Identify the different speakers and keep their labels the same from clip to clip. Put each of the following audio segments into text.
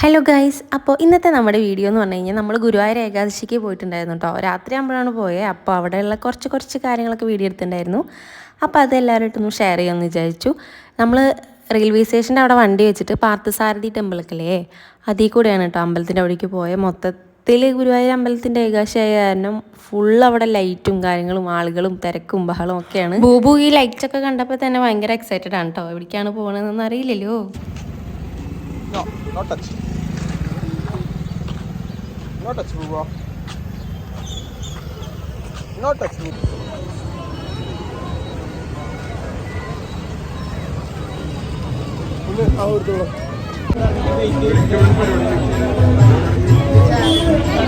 Speaker 1: Hello guys അപ്പോൾ ഇന്നത്തെ നമ്മുടെ വീഡിയോ എന്ന് പറഞ്ഞു കഴിഞ്ഞാൽ നമ്മൾ ഗുരുവായൂർ ഏകാദശിക്ക് പോയിട്ടുണ്ടായിരുന്നു കേട്ടോ രാത്രി ആകുമ്പോഴാണ് പോയത് അപ്പോൾ അവിടെയുള്ള കുറച്ച് കുറച്ച് കാര്യങ്ങളൊക്കെ വീഡിയോ എടുത്തിട്ടുണ്ടായിരുന്നു. അപ്പോൾ അത് എല്ലാവരുമായിട്ടൊന്ന് ഷെയർ ചെയ്യാമെന്ന് വിചാരിച്ചു. നമ്മൾ റെയിൽവേ സ്റ്റേഷന്റെ അവിടെ വണ്ടി വെച്ചിട്ട് പാർത്ഥസാരഥി ടെമ്പിളൊക്കെ അതിൽ കൂടെയാണ് കേട്ടോ അമ്പലത്തിന്റെ അവിടേക്ക് പോയത് മൊത്തത്തിൽ ഗുരുവായൂർ അമ്പലത്തിന്റെ ഏകാദശിയായ കാരണം ഫുൾ അവിടെ ലൈറ്റും കാര്യങ്ങളും ആളുകളും തിരക്കും ബഹളവും ഒക്കെയാണ്. ബൂബു ഈ ലൈറ്റ്സൊക്കെ കണ്ടപ്പോൾ തന്നെ ഭയങ്കര എക്സൈറ്റഡ് ആണ് കേട്ടോ എവിടേക്കാണ് പോകണതെന്നൊന്നും അറിയില്ലല്ലോ.
Speaker 2: No, not touch. No touch, Buba. No touch, Buba.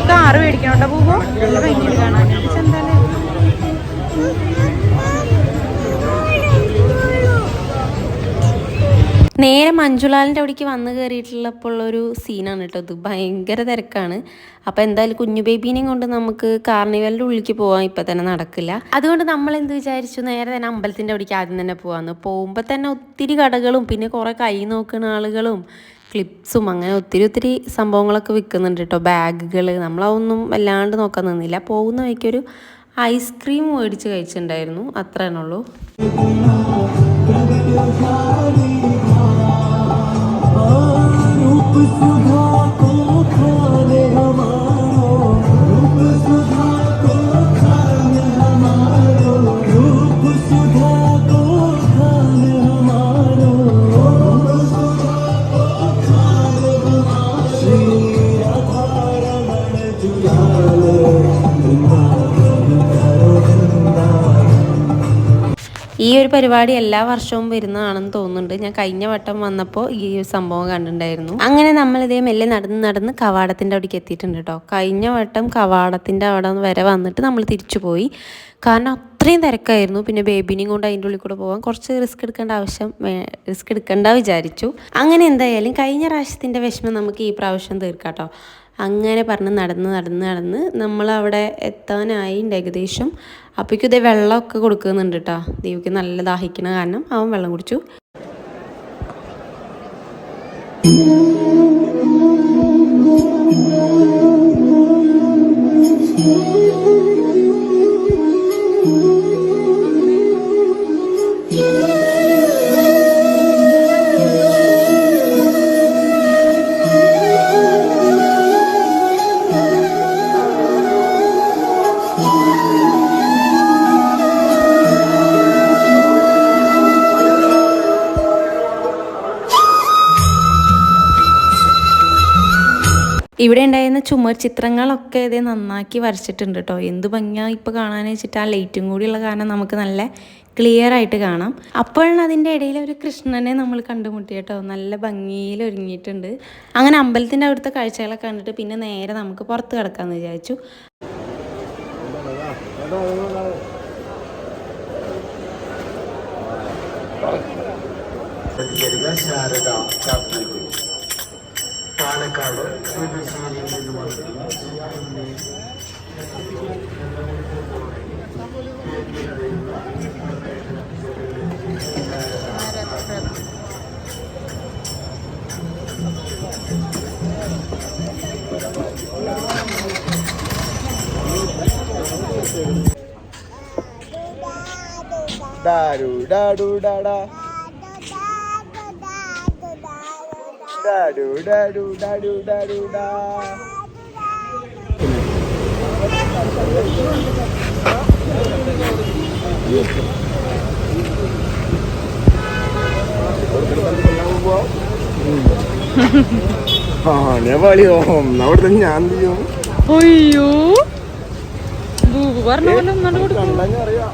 Speaker 3: Car മേടിക്കണം കേട്ടോ പോകുമ്പോ ഭംഗിയുണ്ട് കാണാൻ ചെന്തായാലും
Speaker 1: നേരെ മഞ്ജുലാലിന്റെ അവിടേക്ക് വന്നു കയറിയിട്ടുള്ളപ്പോൾ ഒരു സീനാണ് കേട്ടോ. ഇത് ഭയങ്കര തിരക്കാണ്. അപ്പോൾ എന്തായാലും കുഞ്ഞു ബേബീനെയും കൊണ്ട് നമുക്ക് കാർണിവലിന്റെ ഉള്ളിലേക്ക് പോകാൻ ഇപ്പം തന്നെ നടക്കില്ല. അതുകൊണ്ട് നമ്മൾ എന്ത് വിചാരിച്ചു? നേരെ തന്നെ അമ്പലത്തിന്റെ അവിടേക്ക് ആദ്യം തന്നെ പോകാമെന്ന് പോകുമ്പോൾ തന്നെ ഒത്തിരി കടകളും പിന്നെ കുറേ കൈ നോക്കുന്ന ആളുകളും ക്ലിപ്സും അങ്ങനെ ഒത്തിരി ഒത്തിരി സംഭവങ്ങളൊക്കെ വിൽക്കുന്നുണ്ട് കേട്ടോ. ബാഗുകൾ നമ്മളതൊന്നും വല്ലാണ്ട് നോക്കാൻ നിന്നില്ല. പോകുന്ന വഴിക്കൊരു ഐസ്ക്രീം മേടിച്ച് കഴിച്ചിട്ടുണ്ടായിരുന്നു. അത്ര തന്നെ ഉള്ളൂ ഈ ഒരു പരിപാടി എല്ലാ വർഷവും വരുന്നതാണെന്ന് തോന്നുന്നുണ്ട്. ഞാൻ കഴിഞ്ഞ വട്ടം വന്നപ്പോൾ ഈ സംഭവം കണ്ടിട്ടുണ്ടായിരുന്നു. അങ്ങനെ നമ്മൾ ഇതേ മെല്ലെ നടന്ന് നടന്ന് കവാടത്തിന്റെ അവിടേക്ക് എത്തിയിട്ടുണ്ട് കേട്ടോ കഴിഞ്ഞ വട്ടം കവാടത്തിന്റെ അവിടെ വരെ വന്നിട്ട് നമ്മൾ തിരിച്ചു പോയി. കാരണം അത്രയും തിരക്കായിരുന്നു. പിന്നെ ബേബിനെയും കൊണ്ട് അതിന്റെ ഉള്ളിൽ കൂടെ പോകാൻ കുറച്ച് റിസ്ക് എടുക്കേണ്ട ആവശ്യം റിസ്ക് എടുക്കണ്ട വിചാരിച്ചു. അങ്ങനെ എന്തായാലും കഴിഞ്ഞ പ്രാവശ്യത്തിന്റെ വിഷമം നമുക്ക് ഈ പ്രാവശ്യം തീർക്കാം കേട്ടോ അങ്ങനെ പറഞ്ഞ് നടന്ന് നടന്ന് നടന്ന് നമ്മളവിടെ എത്താനായി ഉണ്ട് ഏകദേശം. അപ്പോഴേക്കും ഇതേ വെള്ളമൊക്കെ കൊടുക്കുന്നുണ്ട് കേട്ടോ ദേവിക്ക് നല്ല ദാഹിക്കണ കാരണം അവൻ വെള്ളം കുടിച്ചു. ഇവിടെ ഉണ്ടായിരുന്ന ചുമർ ചിത്രങ്ങളൊക്കെ ഇതേ നന്നാക്കി വരച്ചിട്ടുണ്ട് കേട്ടോ എന്ത് ഭംഗിയാണ് ഇപ്പോൾ കാണാൻ വെച്ചിട്ട് ആ ലൈറ്റും കൂടിയുള്ള കാരണം നമുക്ക് നല്ല ക്ലിയർ ആയിട്ട് കാണാം. അപ്പോഴാണ് അതിന്റെ ഇടയിൽ ഒരു കൃഷ്ണനെ നമ്മൾ കണ്ടുമുട്ടി കേട്ടോ നല്ല ഭംഗിയിൽ ഒരുങ്ങിയിട്ടുണ്ട്. അങ്ങനെ അമ്പലത്തിന്റെ അവിടുത്തെ കാഴ്ചകളൊക്കെ കണ്ടിട്ട് പിന്നെ നേരെ നമുക്ക് പുറത്ത് കിടക്കാമെന്ന് വിചാരിച്ചു.
Speaker 2: ശാരദ പാലക്കാട്. പുതുശ്ശേരിയിൽ നിന്ന് വന്നിട്ടുള്ള ഡാരു ഡാഡു ഡാഡാ ഡാഡു ഡാഡു ഡാഡു ഡാഡു ഡാ ആ ഞാൻ
Speaker 3: അയ്യോ. പറഞ്ഞ പോലെ ഒന്നുകൊണ്ട് കൊടുക്കും.
Speaker 2: അറിയാം.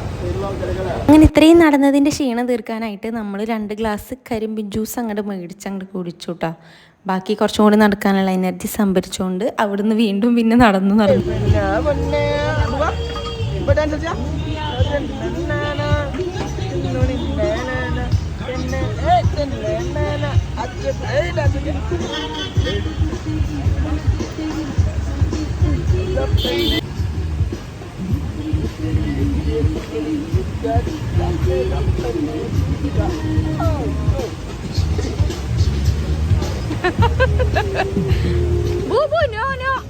Speaker 1: അങ്ങനെ ഇത്രയും നടന്നതിന്റെ ക്ഷീണം തീർക്കാനായിട്ട് നമ്മൾ രണ്ട് ഗ്ലാസ് കരിമ്പിൻ ജ്യൂസ് അങ്ങോട്ട് മേടിച്ച് അങ്ങോട്ട് കുടിച്ചു കേട്ടോ ബാക്കി കുറച്ചും കൂടി നടക്കാനുള്ള എനർജി സംഭരിച്ചുകൊണ്ട് അവിടുന്ന് വീണ്ടും പിന്നെ നടന്നു നടന്നു
Speaker 3: Thank you. Bubu,
Speaker 2: nyok, nyok.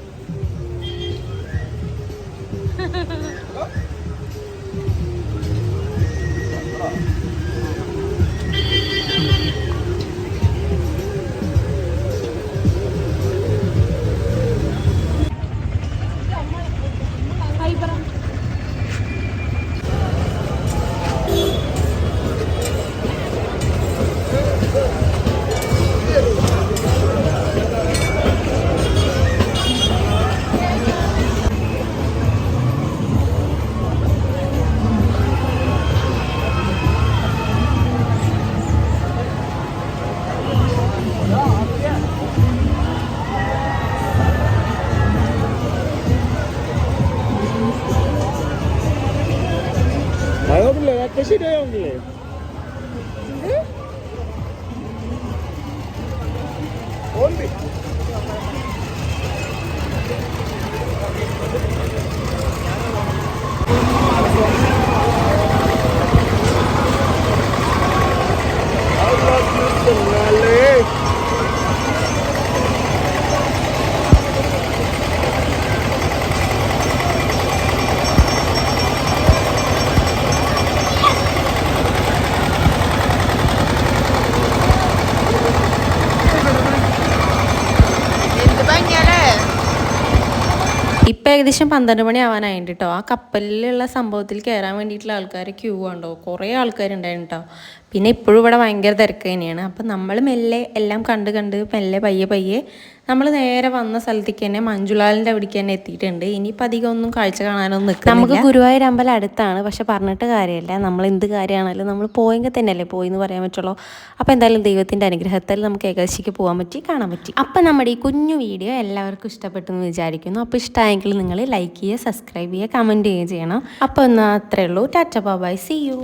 Speaker 3: 해시려
Speaker 1: 형님. ഏകദേശം പന്ത്രണ്ട് മണി ആവാനായിട്ട് കേട്ടോ ആ കപ്പലിലുള്ള സംഭവത്തിൽ കയറാൻ വേണ്ടിയിട്ടുള്ള ആൾക്കാർ ക്യൂ ഉണ്ടോ കുറേ ആൾക്കാരുണ്ടായിരുന്നു കേട്ടോ പിന്നെ ഇപ്പോഴും ഇവിടെ ഭയങ്കര തിരക്ക് തന്നെയാണ്. അപ്പം നമ്മൾ മെല്ലെ എല്ലാം കണ്ട് കണ്ട് മെല്ലെ പയ്യെ പയ്യെ നമ്മൾ നേരെ വന്ന സ്ഥലത്തേക്ക് തന്നെ മഞ്ജുലാലിന്റെ അവിടേക്ക് തന്നെ എത്തിയിട്ടുണ്ട്. ഇനിയിപ്പോൾ അധികം ഒന്നും കാഴ്ച കാണാനൊന്നും നിൽക്കും നമുക്ക് ഗുരുവായൂർ അമ്പലം അടുത്താണ്. പക്ഷെ പറഞ്ഞിട്ട് കാര്യമല്ല. നമ്മൾ എന്ത് കാര്യമാണെങ്കിലും നമ്മൾ പോയെങ്കിൽ തന്നെയല്ലേ പോയി എന്ന് പറയാൻ പറ്റുള്ളൂ. അപ്പോൾ എന്തായാലും ദൈവത്തിന്റെ അനുഗ്രഹത്തിൽ നമുക്ക് ഏകാദശിക്ക് പോകാൻ പറ്റി കാണാൻ പറ്റി. അപ്പം നമ്മുടെ ഈ കുഞ്ഞു വീഡിയോ എല്ലാവർക്കും ഇഷ്ടപ്പെട്ടു എന്ന് വിചാരിക്കുന്നു. അപ്പോൾ ഇഷ്ടമായെങ്കിൽ നിങ്ങൾ ലൈക്ക് ചെയ്യുക സബ്സ്ക്രൈബ് ചെയ്യുക കമന്റ് ചെയ്യുകയും ചെയ്യണം. അപ്പോൾ എന്നാൽ അത്രേ ഉള്ളൂ. Tata by C U